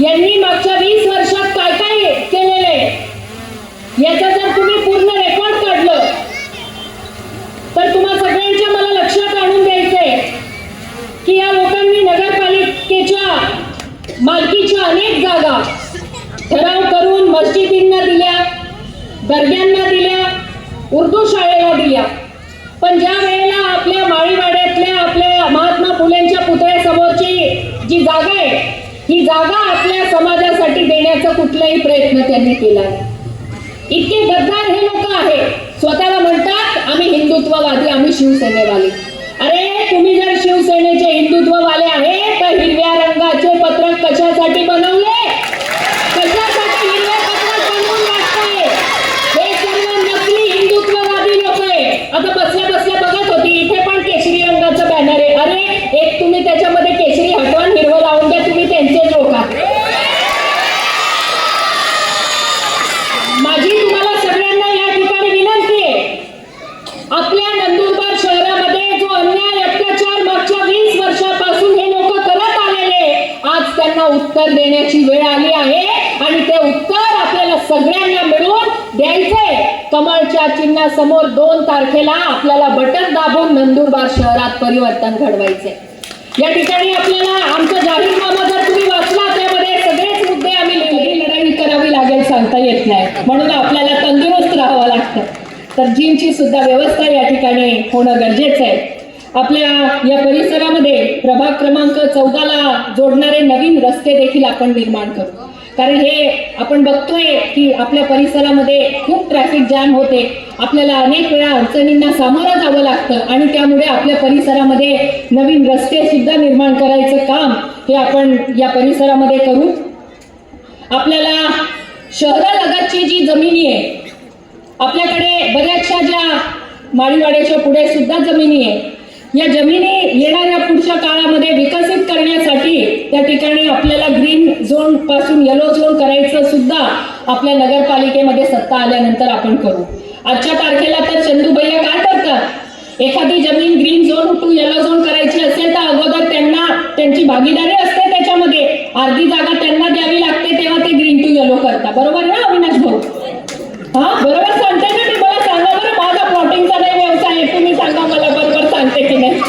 यांनी मागच्या वीस वर्षात काय काय केलेलं? आहे जर तुम्ही पूर्ण रेकॉर्ड काढलं तर तुम्हा सगळ्यांच्या मला लक्षात आणून द्यायचंय की या लोकांनी नगरपालिकेच्या मालकीच्या अनेक जागा ठराव करून मस्जिदींना दिल्या दर्ग्यांना दिल्या उर्दू शाळेला दिल्या. पण ज्या वेळेला आपल्या माळीवाड्यातल्या आपल्या महात्मा फुलेंच्या पुतळ्यासमोरची जी जागा आहे ही जागा आपल्या समाजासाठी देण्याचा कुठलाही प्रयत्न त्यांनी केला इतके गद्दार हे लोक आहे स्वतःला म्हणतात आम्ही हिंदुत्ववादी आम्ही शिवसेनेवाले. अरे तुम्ही जर शिवसेनेचे हिंदुत्ववाले आहे तर हिरव्या रंगाचे पत्रक कशासाठी बनवले कशासाठी हिरवे पत्रक बनवून वाटताय हे सर्व नकली हिंदुत्ववादी लोक आहे आता बसल्या बसल्या बघत होती इथे पण केशरी रंगाचं बॅनर आहे अरे एक तुम्ही त्याच्यामध्ये केशरी हटवा आणि हिरवं लावून द्या तुम्ही त्यांचेच लोक आहात माझी तुम्हाला सगळ्यांना या ठिकाणी विनंती आहे आपल्या नंदुरबार शहरामध्ये जो अन्याय अत्याचार मागच्या वीस वर्षापासून हे लोक करत आलेले आज त्यांना उत्तर देण्याची वेळ आली आहे आणि ते उत्तर आपल्याला सगळ्यांना मिळून द्यायचे. कमळच्या चिन्हासमोर दोन तारखेला आपल्याला बटन दाबून नंदुरबार शहरात परिवर्तन घडवायचे. या ठिकाणी आपल्याला आमचं जाहीरनामा जर तुम्ही वाचला त्यामध्ये सगळेच मुद्दे आम्ही लिहिले लढाई करावी लागेल सांगता येत नाही. म्हणून आपल्याला तंदुरुस्त राहावं लागतं. तर जिमची सुद्धा व्यवस्था या ठिकाणी होणं गरजेचं आहे. आपल्या या परिसरामध्ये प्रभाग क्रमांक चौदाला जोडणारे नवीन रस्ते देखील आपण निर्माण करू कारण हे आपण बघतोय की आपल्या परिसरामध्ये खूप ट्रॅफिक जॅम होते. आपल्याला अनेक वेळा अडचणींना सामोरं जावं लागतं आणि त्यामुळे आपल्या परिसरामध्ये नवीन रस्ते सुद्धा निर्माण करायचं काम हे आपण या परिसरामध्ये करू. आपल्याला शहरालगतची जी जमिनी आहे आपल्याकडे बऱ्याचशा ज्या माळीवाड्याच्या पुढे सुद्धा जमिनी आहे या जमिनी येणाऱ्या पुढच्या काळामध्ये विकसित करण्यासाठी त्या ठिकाणी आपल्याला ग्रीन झोनपासून येलो झोन करायचं सुद्धा आपल्या नगरपालिकेमध्ये सत्ता आल्यानंतर आपण करू. आजच्या तारखेला तर चंदूभैया काय करतात? एखादी जमीन green zone to yellow zone करायची असेल तर अगोदर त्यांना त्यांची भागीदारी असते त्याच्यामध्ये. अर्धी जागा त्यांना द्यावी लागते तेव्हा ते ग्रीन टू येलो करतात. बरोबर ना अविनाश भाऊ हा बरोबर सांगते ना मी मला सांगा बरं माझा प्लॉटिंगचा नाही व्यवसाय आहे तुम्ही सांगा मला बरोबर सांगते की नाही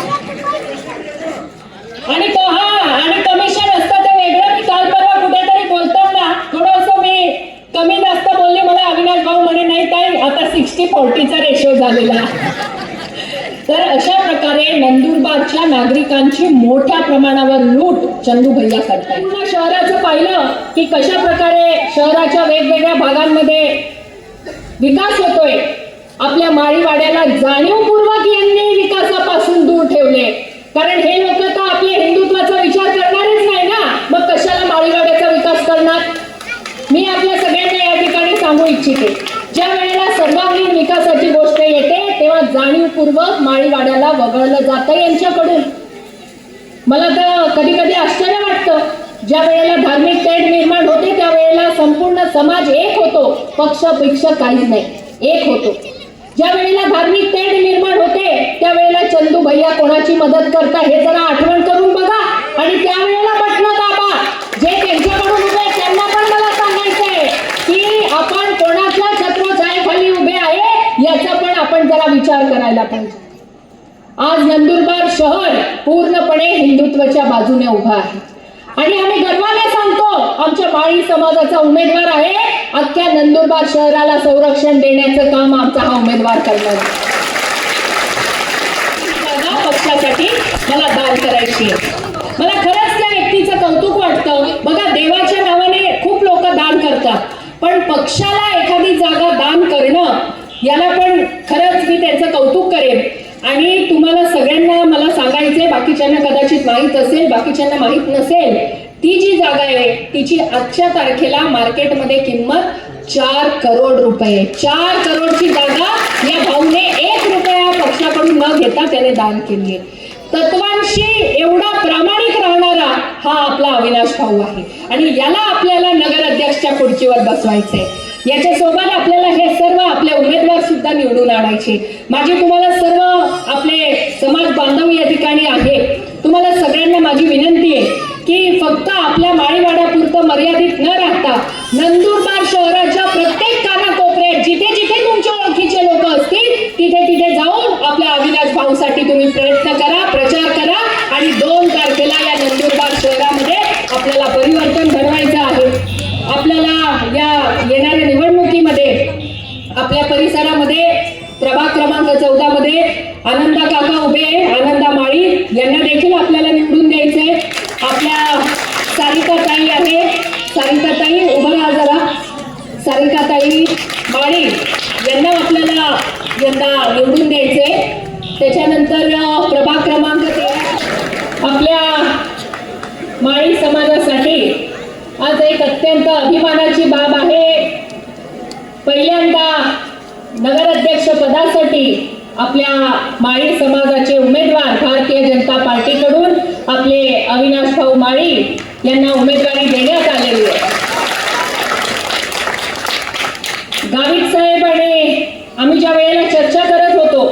आणि तो हा आणि कमिशन असतं ते वेगळं मी काल परवा कुठेतरी बोलताना थोडंसं मी कमी जास्त बोलले मला अविनाश भाऊ म्हणे नाही ताई आता सिक्स्टी फोर्टीचा रेशो झालेला. तर अशा प्रकारे नंदुरबारच्या नागरिकांची मोठ्या प्रमाणावर लूट चंदू भैया करतात शहराचं पाहिलं की कशा प्रकारे शहराच्या वेगवेगळ्या भागांमध्ये विकास होतोय. आपल्या माळीवाड्याला जाणीवपूर्वक यांनी विकासापासून दूर ठेवले. कारण हे लोक तर आपल्या हिंदुत्वाचा विचार करणारच नाही ना? मग कशाला माळीवाड्याचा विकास करणार? मी आपल्या सगळ्यांना या ठिकाणी सांगू इच्छिते. ज्या वेळेला सर्वांगीण विकासाची गोष्ट येते तेव्हा जाणीवपूर्वक माळीवाड्याला वगळलं जातं यांच्याकडून. मला तर कधी कधी आश्चर्य वाटतं. ज्या वेळेला धार्मिक तेढ निर्माण होते त्यावेळेला संपूर्ण समाज एक होतो. पक्ष पिक्ष काहीच नाही एक होतो. ज्या वेळेला धार्मिक तेढ निर्माण होते त्यावेळेला चंदू भैया कोणाची मदत करता हे जरा आठवण करून बघा. आणि त्यावेळेला बटणं दाबा जे त्यांच्याकडून उभे आहेत, त्यांना पण मला सांगायचंय की आपण कोणाच्या छत्रछायेखाली उभे आहे याचा पण आपण जरा केला पाहिजे. आज नंदुरबार शहर पूर्णपणे हिंदुत्वाच्या बाजूने उभा आहे. आणि आम्ही गर्वाने सांगतो आमच्या माळी समाजाचा उमेदवार आहे. अख्ख्या नंदुरबार शहराला संरक्षण देण्याचं काम आमचा हा उमेदवार करणार पक्षासाठी मला दान करायची आहे. मला खरंच त्या व्यक्तीचं कौतुक वाटतं. बघा देवाच्या नावाने खूप लोक दान करतात. पण पक्षाला एखादी जागा दान करणं याला पण खरंच मी त्यांचं कौतुक करेन आणि तुम्हाला सगळ्यांना मला सांगायचंय बाकीच्यांना कदाचित माहीत असेल बाकीच्यांना माहीत नसेल ती जी जागा आहे तिची आजच्या तारखेला मार्केटमध्ये किंमत चार करोड रुपये. चार करोडची जागा या भाऊने एक रुपया पक्षाकडून न घेता त्याने दान केली आहे तत्वांशी एवढा प्रामाणिक राहणारा हा आपला अविनाश भाऊ आहे. आणि याला आपल्याला नगर अध्यक्षच्या खुर्चीवर बसवायचंय. याच्यासोबत आपल्याला हे सर्व आपले उमेदवार सुद्धा निवडून आणायचे. माझी तुम्हाला सर्व आपले समाज बांधव या ठिकाणी आहे. तुम्हाला सगळ्यांना माझी विनंती आहे की फक्त आपल्या माळीवाड्यापुरतं मर्यादित न राहता नंदुरबार शहराच्या प्रत्येक कानाकोपऱ्यात जिथे जिथे तुमच्या ओळखीचे लोक असतील तिथे तिथे जाऊन आपल्या अविनाश भाऊसाठी तुम्ही प्रयत्न करा प्रचार करा आणि दोन तारखेला या नंदुरबार शहरामध्ये आपल्याला परिवर्तन घडवायचं आहे. आपल्याला या आपल्या परिसरामध्ये प्रभाग क्रमांक चौदा मध्ये आनंदा काका उभे आहे, आनंदा माळी यांना देखील आपल्याला निवडून द्यायचंय. आपल्या सारिका ताई आहे. सारिका ताई उभं राहा जरा. सारिका ताई माळी यांना आपल्याला यंदा निवडून द्यायचंय. त्याच्यानंतर प्रभाग क्रमांक तेरा. आपल्या माळी समाजासाठी आज एक अत्यंत अभिमानाची बाब आहे. पहिल्यांदा नगराध्यक्ष पदासाठी आपल्या माळी समाजाचे उमेदवार भारतीय जनता पार्टीकडून आपले अविनाश भाऊ माळी यांना उमेदवारी देण्यात आलेली आहे. गावित साहेब आणि आम्ही ज्या वेळेला चर्चा करत होतो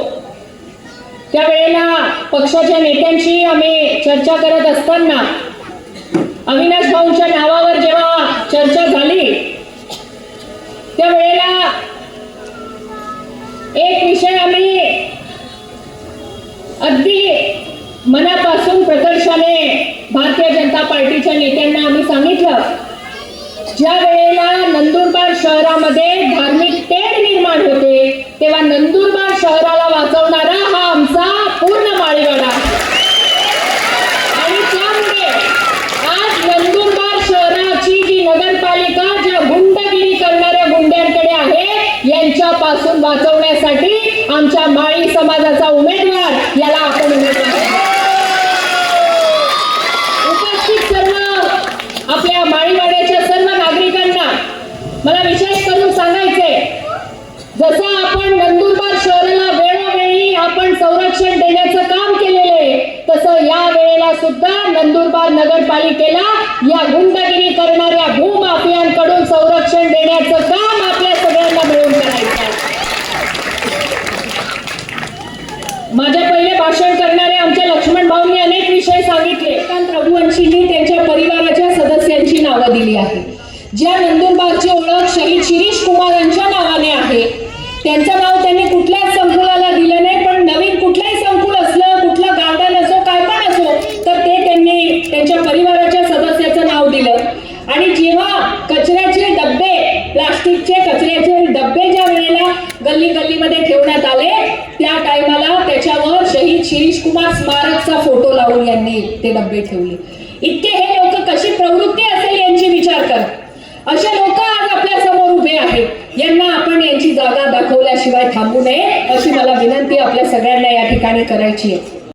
त्यावेळेला पक्षाच्या नेत्यांशी आम्ही चर्चा करत असताना अविनाश भाऊंच्या नावावर पार्टीच्या नेत्यांना आम्ही सांगितलं ज्या वेळेला नंदुरबार शहरामध्ये धार्मिक तेढ निर्माण होते तेव्हा नंदुरबार शहराला वाचवणारा हा आमचा पूर्ण माळीवाडा आणि त्यामुळे आज नंदुरबार शहराची जी नगरपालिका ज्या गुंडगिरी करणाऱ्या गुंड्यांकडे आहे यांच्यापासून वाचवण्यासाठी आमच्या माळी समाजाचा उमेदवार याला आपण उमेदवार उपस्थित सर्व आपल्या माळीवाड्याच्या सर्व नागरिकांना मला विशेष करून सांगायचंय जसं आपण नंदुरबार शहराला वेळोवेळी आपण संरक्षण देण्याचं काम केलेलं आहे तसं या वेळेला सुद्धा नंदुरबार नगरपालिकेला या गुंडगिरी करणाऱ्या भूमाफियांकडून संरक्षण देण्याचं काम आपल्या सगळ्यांना मिळून करायचं आहे माझ्या पहिले भाषण करणारे आमच्या लक्ष्मण भाऊंनी अनेक विषय सांगितले. रघुवंशींनी त्यांच्या परिवाराच्या सदस्यांची नावं दिली आहे ज्या नंदुरबारची ओळख शहीद शिरीष कुमार यांच्या नावाने आहे त्यांचं नाव त्यांनी कुठल्याच संकुलाला दिलं नाही पण नवीन कुठलंही संकुल असलं कुठलं गार्डन असो काय पण असो तर ते त्यांनी त्यांच्या परिवाराच्या सदस्याचं नाव दिलं. आणि जेव्हा कचऱ्याचे डब्बे प्लास्टिकचे कचऱ्याचे डब्बे ज्या वेळेला गल्ली गल्लीमध्ये ठेवण्यात आले त्या टायमाला त्याच्यावर शहीद शिरीष कुमार स्मारकचा फोटो लावून यांनी ते डब्बे ठेवले. इतके हे लोक कशी प्रवृत्ती असेल यांची विचार करा असे लोक आज आपल्यासमोर उभे आहेत. यांना आपण यांची जागा दाखवल्याशिवाय थांबू नये अशी मला विनंती आपल्या सगळ्यांना या ठिकाणी करायची आहे.